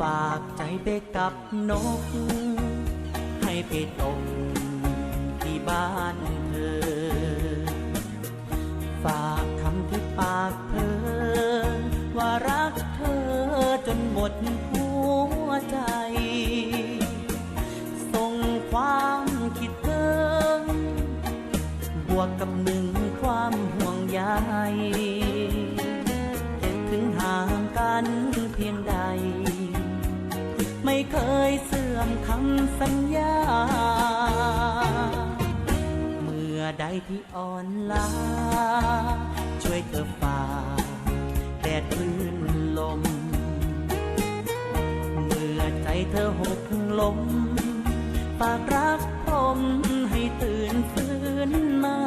ฝากใจไปกับนก ให้ไปตกที่บ้าน อมคำสัญญา เมื่อใดที่อ่อนล้า ช่วยเธอฝ่าแดดคลื่นลม เมื่อใจเธอหกลมฝากรักผมให้ตื่นฟื้นมา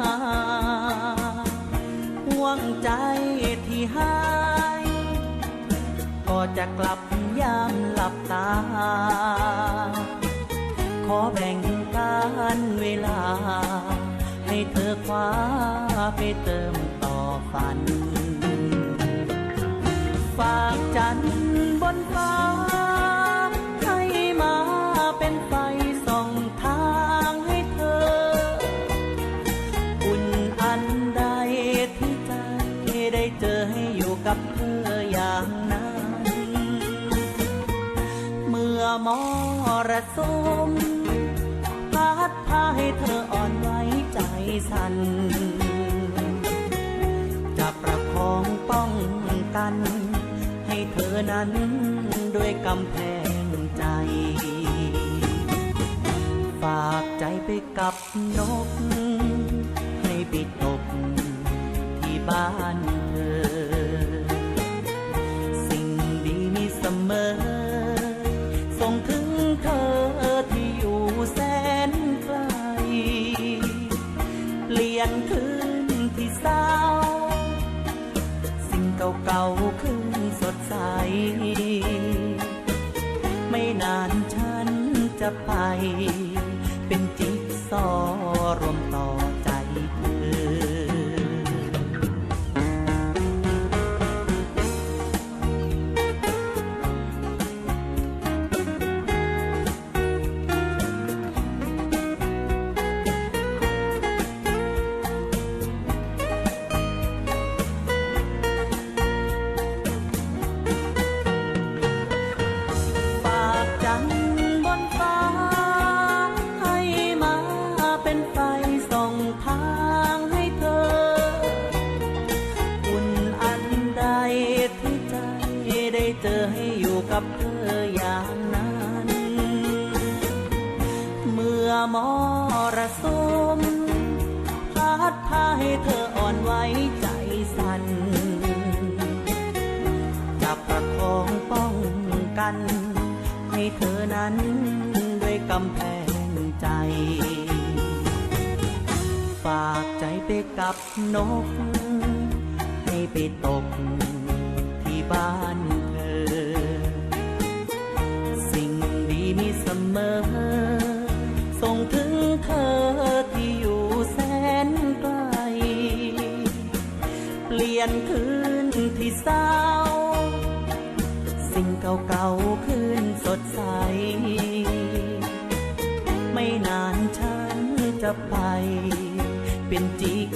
ห่วงใจที่หาย ก็จะกลับยามหลับตา คว้าไปเติมต่อฝัน ฝากจันบนฟ้า ให้มาเป็นไฟส่องทางให้เธอ อุ่นอันใดที่ใจได้เจอให้อยู่กับเธออย่างนั้น เมื่อมอระสมพัดพาให้เธออ่อน สัน จะประคองป้องกัน ให้เธอนั้นด้วยกำแพงใจ ฝากใจไปกับนก ให้ไปตกที่บ้าน ยนคืนที่เศร้า สิ่งเก่าๆคืนสดใส ไม่นานฉันจะไป เป็นจิ๊กซอรวมต่อ เป็นไฟส่องทางให้เธออุ่นอันใดที่ใจได้เจอให้อยู่กับเธออย่างนั้น เมื่อมรสมพัดพาให้เธออ่อนไหวใจสั่นจะประคองป้องกัน ให้เธอนั้นด้วยกำแพงใจ ฝากใจไปกับนก ให้ไปตกที่บ้านเธอ สิ่งดีมีเสมอ ส่งถึงเธอที่อยู่แสนไกล เปลี่ยนคืนที่เศร้า สิ่งเก่าๆคืนสดใส ไม่นานฉันจะไป เป็นจิ๊ก